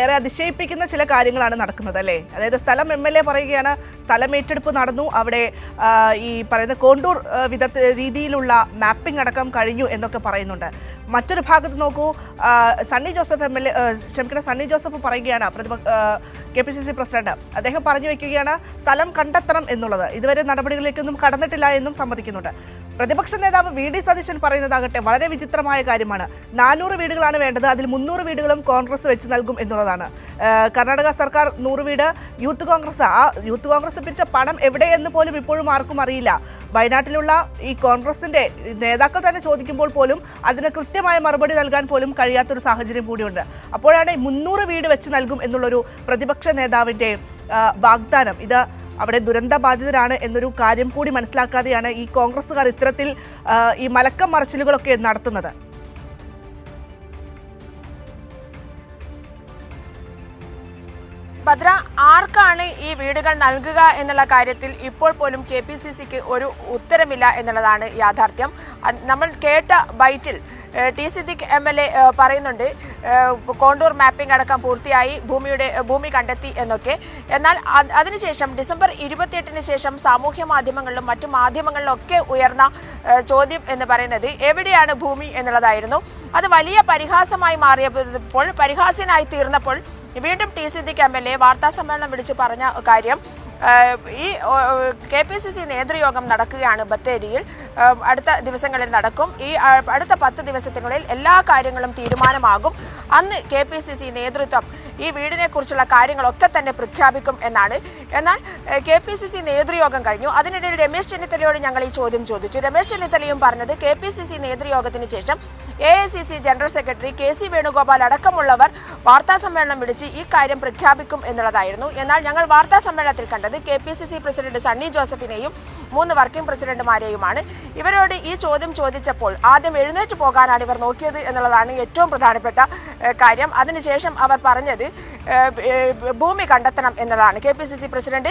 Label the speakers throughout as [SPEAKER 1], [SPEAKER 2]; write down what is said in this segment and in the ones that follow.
[SPEAKER 1] ഏറെ അതിശയിപ്പിക്കുന്ന ചില കാര്യങ്ങളാണ് നടക്കുന്നത് അല്ലേ? അതായത് സ്ഥലം എം എൽ എ പറയുകയാണ് സ്ഥലം ഏറ്റെടുപ്പ് നടന്നു അവിടെ ഈ പറയുന്ന കോണ്ടൂർ വിധ രീതിയിലുള്ള മാപ്പിംഗ് അടക്കം കഴിഞ്ഞു എന്നൊക്കെ പറയുന്നുണ്ട്. മറ്റൊരു ഭാഗത്ത് നോക്കൂ Sunny Joseph M L A ക്ഷമിക്കണം സണ്ണി ജോസഫ് പറയുകയാണ് പ്രതിപക്ഷ K P C C president. അദ്ദേഹം പറഞ്ഞു വയ്ക്കുകയാണ് സ്ഥലം കണ്ടെത്തണം എന്നുള്ളത്. ഇതുവരെ നടപടികളിലേക്കൊന്നും കടന്നിട്ടില്ല എന്നും സമ്മതിക്കുന്നുണ്ട്. പ്രതിപക്ഷ നേതാവ് വി ഡി സതീശൻ പറയുന്നതാകട്ടെ വളരെ വിചിത്രമായ കാര്യമാണ്. നാനൂറ് വീടുകളാണ് വേണ്ടത് അതിൽ മുന്നൂറ് വീടുകളും കോൺഗ്രസ് വെച്ച് നൽകും. എന്നുള്ളതാണ്. കർണാടക സർക്കാർ നൂറ് വീട് യൂത്ത് കോൺഗ്രസ് ആ യൂത്ത് കോൺഗ്രസ് പിരിച്ച പണം എവിടെയെന്ന് പോലും ഇപ്പോഴും ആർക്കും അറിയില്ല. വയനാട്ടിലുള്ള ഈ കോൺഗ്രസിന്റെ നേതാക്കൾ തന്നെ ചോദിക്കുമ്പോൾ പോലും അതിന് കൃത്യമായ മറുപടി നൽകാൻ പോലും കഴിയാത്തൊരു സാഹചര്യം കൂടിയുണ്ട്. അപ്പോഴാണ് മുന്നൂറ് വീട് വെച്ച് നൽകും എന്നുള്ളൊരു പ്രതിപക്ഷ നേതാവിന്റെ വാഗ്ദാനം. ഇത് അവിടെ ദുരന്ത ബാധിതരാണ് എന്നൊരു കാര്യം കൂടി മനസ്സിലാക്കാതെയാണ് ഈ കോൺഗ്രസ്സുകാർ ഇത്തരത്തിൽ ഈ മലക്കം മറച്ചിലുകളൊക്കെ നടത്തുന്നത്.
[SPEAKER 2] ഭദ്ര ആർക്കാണ് ഈ വീടുകൾ നൽകുക എന്നുള്ള കാര്യത്തിൽ ഇപ്പോൾ പോലും കെ പി സി സിക്ക് ഒരു ഉത്തരമില്ല എന്നുള്ളതാണ് യാഥാർത്ഥ്യം. നമ്മൾ കേട്ട ബൈറ്റിൽ T Siddique M L A പറയുന്നുണ്ട് കോണ്ടൂർ മാപ്പിംഗ് അടക്കം പൂർത്തിയായി ഭൂമിയുടെ ഭൂമി കണ്ടെത്തി എന്നൊക്കെ. എന്നാൽ അത് അതിനുശേഷം ഡിസംബർ ഇരുപത്തിയെട്ടിന് ശേഷം സാമൂഹ്യ മാധ്യമങ്ങളിലും മറ്റു മാധ്യമങ്ങളിലും ഒക്കെ ഉയർന്ന ചോദ്യം എന്ന് പറയുന്നത് എവിടെയാണ് ഭൂമി എന്നുള്ളതായിരുന്നു. അത് വലിയ പരിഹാസമായി മാറിയപ്പോൾ പരിഹാസ്യനായി തീർന്നപ്പോൾ വീണ്ടും T Siddique M L A വാർത്താ സമ്മേളനം വിളിച്ച് പറഞ്ഞ കാര്യം ഈ കെ പി സി സി നേതൃയോഗം നടക്കുകയാണ് ബത്തേരിയിൽ. അടുത്ത ദിവസങ്ങളിൽ നടക്കും. ഈ അടുത്ത പത്ത് ദിവസത്തിനുള്ളിൽ എല്ലാ കാര്യങ്ങളും തീരുമാനമാകും. അന്ന് കെ പി സി സി നേതൃത്വം ഈ വീടിനെക്കുറിച്ചുള്ള കാര്യങ്ങളൊക്കെ തന്നെ പ്രഖ്യാപിക്കും എന്നാണ്. എന്നാൽ കെ പി സി സി നേതൃയോഗം കഴിഞ്ഞു. അതിനിടയിൽ രമേശ് ചെന്നിത്തലയോട് ഞങ്ങൾ ഈ ചോദ്യം ചോദിച്ചു. രമേശ് ചെന്നിത്തലയും പറഞ്ഞത് കെ പി സി സി നേതൃയോഗത്തിന് ശേഷം A I C C general secretary K C Venugopal അടക്കമുള്ളവർ വാർത്താ സമ്മേളനം വിളിച്ച് ഈ കാര്യം പ്രഖ്യാപിക്കും എന്നുള്ളതായിരുന്നു. എന്നാൽ ഞങ്ങൾ വാർത്താ സമ്മേളനത്തിൽ കണ്ടത് K P C C president Sunny ജോസഫിനെയും മൂന്ന് വർക്കിംഗ് പ്രസിഡന്റുമാരെയുമാണ്. ഇവരോട് ഈ ചോദ്യം ചോദിച്ചപ്പോൾ ആദ്യം എഴുന്നേറ്റ് പോകാനാണ് ഇവർ നോക്കിയത് എന്നുള്ളതാണ് ഏറ്റവും പ്രധാനപ്പെട്ട കാര്യം. അതിനുശേഷം അവർ പറഞ്ഞത് ഭൂമി കണ്ടെത്തണം എന്നതാണ്. K P C C president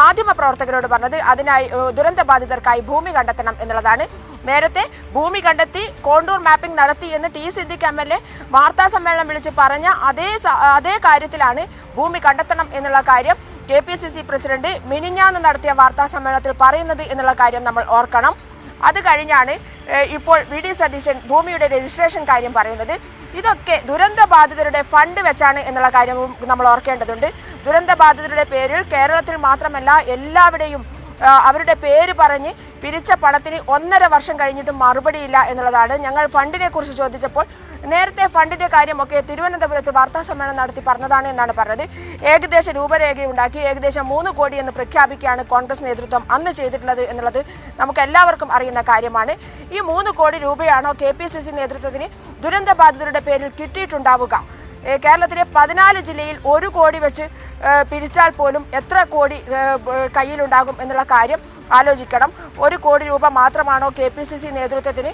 [SPEAKER 2] മാധ്യമപ്രവർത്തകരോട് പറഞ്ഞത് അതിനായി ദുരന്ത ബാധിതർക്കായി ഭൂമി കണ്ടെത്തണം എന്നുള്ളതാണ്. നേരത്തെ ഭൂമി കണ്ടെത്തി കോണ്ടൂർ മാപ്പിംഗ് നടത്തി എന്ന് T Siddique M L A വാർത്താ സമ്മേളനം വിളിച്ച് പറഞ്ഞ അതേ അതേ കാര്യത്തിലാണ് ഭൂമി കണ്ടെത്തണം എന്നുള്ള കാര്യം K P C C president മിനിഞ്ഞാന്ന് നടത്തിയ വാർത്താ സമ്മേളനത്തിൽ പറയുന്നത് എന്നുള്ള കാര്യം നമ്മൾ ഓർക്കണം. അത് കഴിഞ്ഞാണ് ഇപ്പോൾ വി ഡി സതീശൻ ഭൂമിയുടെ രജിസ്ട്രേഷൻ കാര്യം പറയുന്നത്. ഇതൊക്കെ ദുരന്ത ബാധിതരുടെ ഫണ്ട് വെച്ചാണ് എന്നുള്ള കാര്യവും നമ്മൾ ഓർക്കേണ്ടതുണ്ട്. ദുരന്ത ബാധിതരുടെ പേരിൽ കേരളത്തിൽ മാത്രമല്ല എല്ലാവിടെയും അവരുടെ പേര് പറഞ്ഞ് പിരിച്ച പണത്തിന് ഒന്നര വർഷം കഴിഞ്ഞിട്ടും മറുപടിയില്ല എന്നുള്ളതാണ് ഞങ്ങൾ ഫണ്ടിനെ കുറിച്ച് ചോദിച്ചപ്പോൾ നേരത്തെ ഫണ്ടിന്റെ കാര്യമൊക്കെ തിരുവനന്തപുരത്ത് വാർത്താ സമ്മേളനം നടത്തി പറഞ്ഞതാണ് എന്നാണ് പറഞ്ഞത്. ഏകദേശ രൂപരേഖയുണ്ടാക്കി ഏകദേശം മൂന്ന് കോടി എന്ന് പ്രഖ്യാപിക്കുകയാണ് കോൺഗ്രസ് നേതൃത്വം അന്ന് ചെയ്തിട്ടുള്ളത് എന്നുള്ളത് നമുക്ക് എല്ലാവർക്കും അറിയുന്ന കാര്യമാണ്. ഈ മൂന്ന് കോടി രൂപയാണോ കെ പി സി സി നേതൃത്വത്തിന് ദുരന്ത ബാധിതരുടെ പേരിൽ കിട്ടിയിട്ടുണ്ടാവുക? കേരളത്തിലെ പതിനാല് ജില്ലയിൽ ഒരു കോടി വെച്ച് പിരിച്ചാൽ പോലും എത്ര കോടി കയ്യിലുണ്ടാകും എന്നുള്ള കാര്യം ആലോചിക്കണം. ഒരു കോടി രൂപ മാത്രമാണോ കെ പി സി സി നേതൃത്വത്തിന്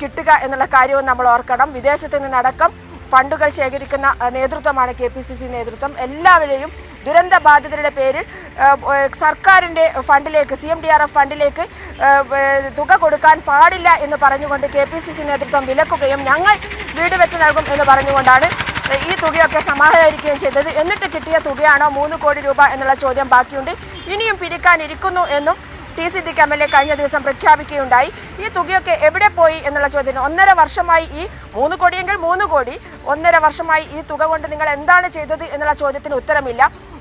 [SPEAKER 2] കിട്ടുക എന്നുള്ള കാര്യവും നമ്മൾ ഓർക്കണം. വിദേശത്ത് നിന്നടക്കം ഫണ്ടുകൾ ശേഖരിക്കുന്ന നേതൃത്വമാണ് കെ പി സി സി നേതൃത്വം. എല്ലാവരെയും ദുരന്ത ബാധിതരുടെ പേരിൽ സർക്കാരിന്റെ ഫണ്ടിലേക്ക് C M D R F ഫണ്ടിലേക്ക് തുക കൊടുക്കാൻ പാടില്ല എന്ന് പറഞ്ഞുകൊണ്ട് കെ പി സി സി നേതൃത്വം വിലക്കുകയും ഞങ്ങൾ വീട് വെച്ച് നൽകും എന്ന് പറഞ്ഞുകൊണ്ടാണ് ഈ തുകയൊക്കെ സമാഹരിക്കുകയും ചെയ്തത്. എന്നിട്ട് കിട്ടിയ തുകയാണോ മൂന്ന് കോടി രൂപ എന്നുള്ള ചോദ്യം ബാക്കിയുണ്ട്. ഇനിയും പിരിക്കാനിരിക്കുന്നു എന്നും T Siddique M L A കഴിഞ്ഞ ദിവസം പ്രഖ്യാപിക്കുകയുണ്ടായി. ഈ തുകയൊക്കെ എവിടെ പോയി എന്നുള്ള ചോദ്യത്തിന് ഒന്നര വർഷമായി ഈ മൂന്ന് കോടിയെങ്കിൽ മൂന്ന് കോടി. ഒന്നര വർഷമായി ഈ തുക കൊണ്ട് നിങ്ങൾ എന്താണ് ചെയ്തത് എന്നുള്ള ചോദ്യത്തിന് ഉത്തരമില്ല.